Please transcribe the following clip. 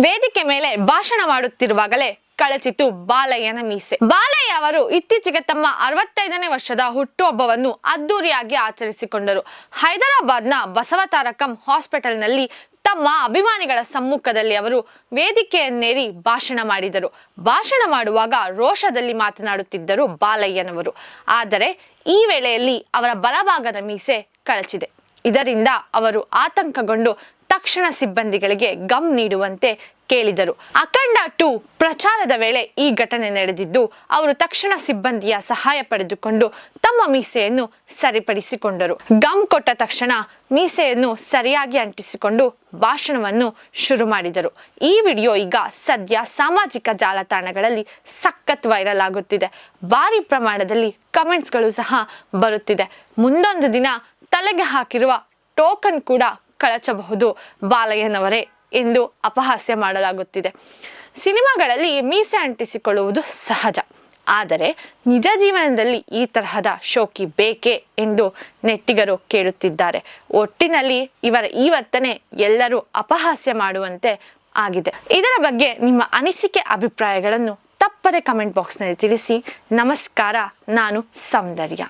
ವೇದಿಕೆ ಮೇಲೆ ಭಾಷಣ ಮಾಡುತ್ತಿರುವಾಗಲೇ ಕಳಚಿತು ಬಾಲಯ್ಯನ ಮೀಸೆ. ಬಾಲಯ್ಯ ಅವರು ಇತ್ತೀಚೆಗೆ ತಮ್ಮ ಅರವತ್ತೈದನೇ ವರ್ಷದ ಹುಟ್ಟುಹಬ್ಬವನ್ನು ಅದ್ದೂರಿಯಾಗಿ ಆಚರಿಸಿಕೊಂಡರು. ಹೈದರಾಬಾದ್ನ ಬಸವತಾರಕಂ ಹಾಸ್ಪಿಟಲ್ನಲ್ಲಿ ತಮ್ಮ ಅಭಿಮಾನಿಗಳ ಸಮ್ಮುಖದಲ್ಲಿ ಅವರು ವೇದಿಕೆಯನ್ನೇರಿ ಭಾಷಣ ಮಾಡಿದರು. ಭಾಷಣ ಮಾಡುವಾಗ ರೋಷದಲ್ಲಿ ಮಾತನಾಡುತ್ತಿದ್ದರು ಬಾಲಯ್ಯನವರು. ಆದರೆ ಈ ವೇಳೆಯಲ್ಲಿ ಅವರ ಬಲಭಾಗದ ಮೀಸೆ ಕಳಚಿದೆ. ಇದರಿಂದ ಅವರು ಆತಂಕಗೊಂಡು ತಕ್ಷಣ ಸಿಬ್ಬಂದಿಗಳಿಗೆ ಗಮ್ ನೀಡುವಂತೆ ಕೇಳಿದರು. ಅಖಂಡ ಟು ಪ್ರಚಾರದ ವೇಳೆ ಈ ಘಟನೆ ನಡೆದಿದ್ದು, ಅವರು ತಕ್ಷಣ ಸಿಬ್ಬಂದಿಯ ಸಹಾಯ ಪಡೆದುಕೊಂಡು ತಮ್ಮ ಮೀಸೆಯನ್ನು ಸರಿಪಡಿಸಿಕೊಂಡರು. ಗಮ್ ಕೊಟ್ಟ ತಕ್ಷಣ ಮೀಸೆಯನ್ನು ಸರಿಯಾಗಿ ಅಂಟಿಸಿಕೊಂಡು ಭಾಷಣವನ್ನು ಶುರು ಮಾಡಿದರು. ಈ ವಿಡಿಯೋ ಈಗ ಸದ್ಯ ಸಾಮಾಜಿಕ ಜಾಲತಾಣಗಳಲ್ಲಿ ಸಖತ್ ವೈರಲ್ ಆಗುತ್ತಿದೆ. ಭಾರಿ ಪ್ರಮಾಣದಲ್ಲಿ ಕಮೆಂಟ್ಸ್ಗಳು ಸಹ ಬರುತ್ತಿದೆ. ಮುಂದೊಂದು ದಿನ ತಲೆಗೆ ಹಾಕಿರುವ ಟೋಕನ್ ಕೂಡ ಕಳಚಬಹುದು. ಬಾಲಯ್ಯನವರೇ ಎಂದು ಅಪಹಾಸ್ಯ ಮಾಡಲಾಗುತ್ತಿದೆ. ಸಿನಿಮಾಗಳಲ್ಲಿ ಮೀಸೆ ಅಂಟಿಸಿಕೊಳ್ಳುವುದು ಸಹಜ. ಆದರೆ ನಿಜ ಜೀವನದಲ್ಲಿ ಈ ತರಹದ ಶೋಕಿ ಬೇಕೇ ಎಂದು ನೆಟ್ಟಿಗರು ಕೇಳುತ್ತಿದ್ದಾರೆ. ಒಟ್ಟಿನಲ್ಲಿ ಇವರ ಈ ವರ್ತನೆ ಎಲ್ಲರೂ ಅಪಹಾಸ್ಯ ಮಾಡುವಂತೆ ಆಗಿದೆ. ಇದರ ಬಗ್ಗೆ ನಿಮ್ಮ ಅನಿಸಿಕೆ ಅಭಿಪ್ರಾಯಗಳನ್ನು ತಪ್ಪದೆ ಕಮೆಂಟ್ ಬಾಕ್ಸ್ನಲ್ಲಿ ತಿಳಿಸಿ. ನಮಸ್ಕಾರ, ನಾನು ಸೌಂದರ್ಯ.